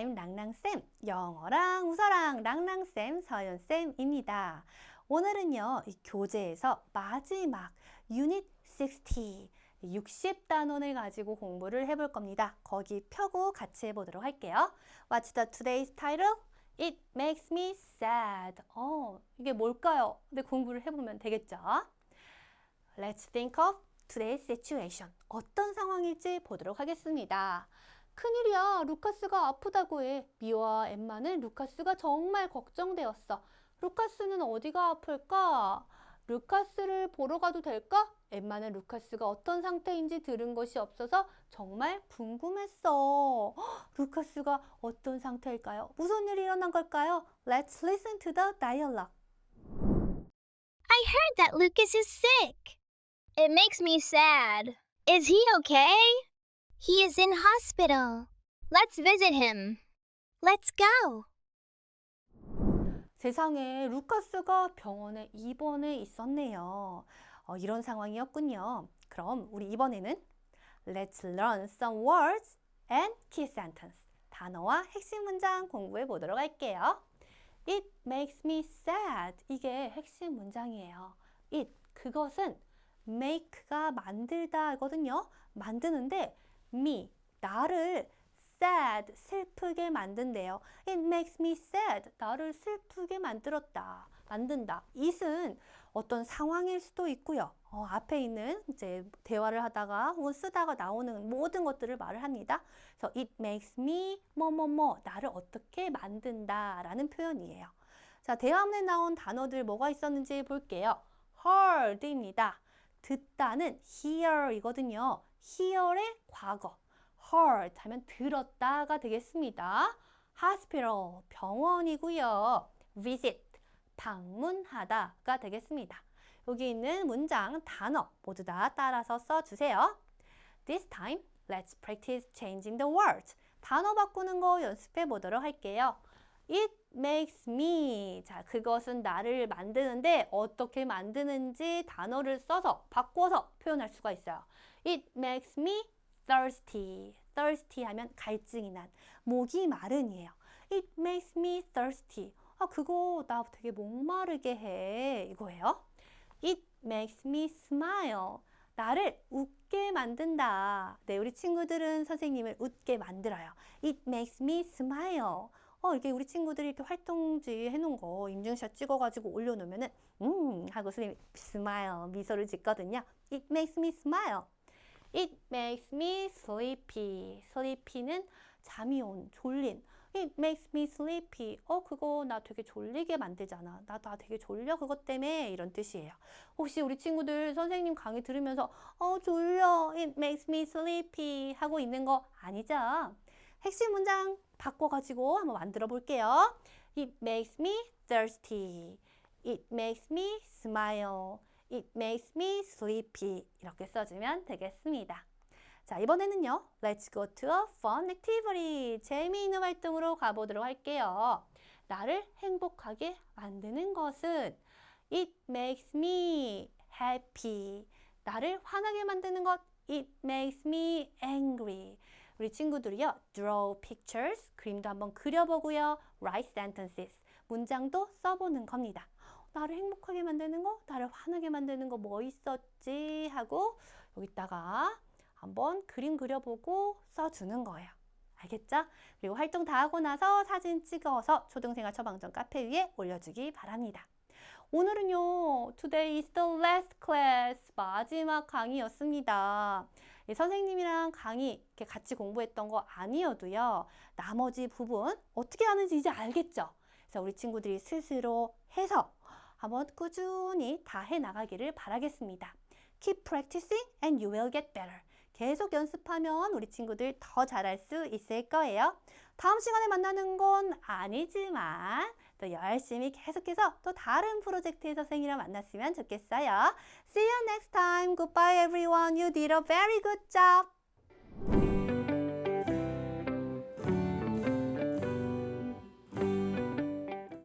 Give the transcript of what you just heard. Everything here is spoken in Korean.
I'm 랑랑쌤. 영어랑 웃어랑 랑랑쌤, 서연쌤입니다. 오늘은요, 이 교재에서 마지막 유닛 60, 60단원을 가지고 공부를 해볼 겁니다. 거기 펴고 같이 해보도록 할게요. What's the today's title? It makes me sad. 어, 이게 뭘까요? 근데 공부를 해보면 되겠죠? Let's think of today's situation. 어떤 상황일지 보도록 하겠습니다. 큰일이야. 루카스가 아프다고 해. 미와 엠마는 루카스가 정말 걱정되었어. 루카스는 어디가 아플까? 루카스를 보러 가도 될까? 엠마는 루카스가 어떤 상태인지 들은 것이 없어서 정말 궁금했어. 헉, 루카스가 어떤 상태일까요? 무슨 일이 일어난 걸까요? Let's listen to the dialogue. I heard that Lucas is sick. It makes me sad. Is he okay? He is in hospital. Let's visit him. Let's go. 세상에 루카스가 병원에 입원해 있었네요. 어, 이런 상황이었군요. 그럼 우리 이번에는 Let's learn some words and key sentence. 단어와 핵심 문장 공부해 보도록 할게요. It makes me sad. 이게 핵심 문장이에요. It, 그것은 make가 만들다 거든요. 만드는데 me, 나를 sad, 슬프게 만든대요. It makes me sad. 나를 슬프게 만들었다. 만든다. it은 어떤 상황일 수도 있고요. 어, 앞에 있는 이제 대화를 하다가 혹은 쓰다가 나오는 모든 것들을 말을 합니다. 그래서 it makes me 뭐뭐뭐 나를 어떻게 만든다 라는 표현이에요. 자, 대화문에 나온 단어들 뭐가 있었는지 볼게요. heard입니다. 듣다는 hear이거든요. Hear의 과거. heard 하면 들었다가 되겠습니다. hospital 병원이고요. visit 방문하다가 되겠습니다. 여기 있는 문장 단어 모두 다 따라서 써주세요. This time, let's practice changing the words. 단어 바꾸는 거 연습해 보도록 할게요. It makes me. 자, 그것은 나를 만드는데 어떻게 만드는지 단어를 써서 바꿔서 표현할 수가 있어요. It makes me thirsty. thirsty 하면 갈증이 난, 목이 마른이에요. It makes me thirsty. 아, 그거 나 되게 목마르게 해. 이거예요. It makes me smile. 나를 웃게 만든다. 네, 우리 친구들은 선생님을 웃게 만들어요. It makes me smile. 어, 이게 우리 친구들이 이렇게 활동지 해놓은 거 인증샷 찍어가지고 올려놓으면은, 음, 하고 선생님이 smile, 미소를 짓거든요. It makes me smile. It makes me sleepy. sleepy는 잠이 온, 졸린. It makes me sleepy. 어, 그거 나 되게 졸리게 만들잖아. 나, 나 되게 졸려. 그것 때문에 이런 뜻이에요. 혹시 우리 친구들 선생님 강의 들으면서 어, 졸려. It makes me sleepy. 하고 있는 거 아니죠? 핵심 문장 바꿔가지고 한번 만들어 볼게요. It makes me thirsty. It makes me smile. It makes me sleepy. 이렇게 써주면 되겠습니다. 자, 이번에는요. Let's go to a fun activity. 재미있는 활동으로 가보도록 할게요. 나를 행복하게 만드는 것은 It makes me happy. 나를 화나게 만드는 것 It makes me angry. 우리 친구들이요. Draw pictures. 그림도 한번 그려보고요. Write sentences. 문장도 써보는 겁니다. 나를 행복하게 만드는 거, 나를 화나게 만드는 거 뭐 있었지 하고 여기다가 한번 그림 그려보고 써주는 거예요. 알겠죠? 그리고 활동 다 하고 나서 사진 찍어서 초등생활 처방전 카페 위에 올려주기 바랍니다. 오늘은요, today is the last class. 마지막 강의였습니다. 예, 선생님이랑 강의 이렇게 같이 공부했던 거 아니어도요, 나머지 부분 어떻게 하는지 이제 알겠죠? 그래서 우리 친구들이 스스로 해서 한번 꾸준히 다 해 나가기를 바라겠습니다. Keep practicing and you will get better. 계속 연습하면 우리 친구들 더 잘할 수 있을 거예요. 다음 시간에 만나는 건 아니지만 또 열심히 계속해서 또 다른 프로젝트에서 선생님이랑 만났으면 좋겠어요. See you next time. Goodbye everyone. You did a very good job.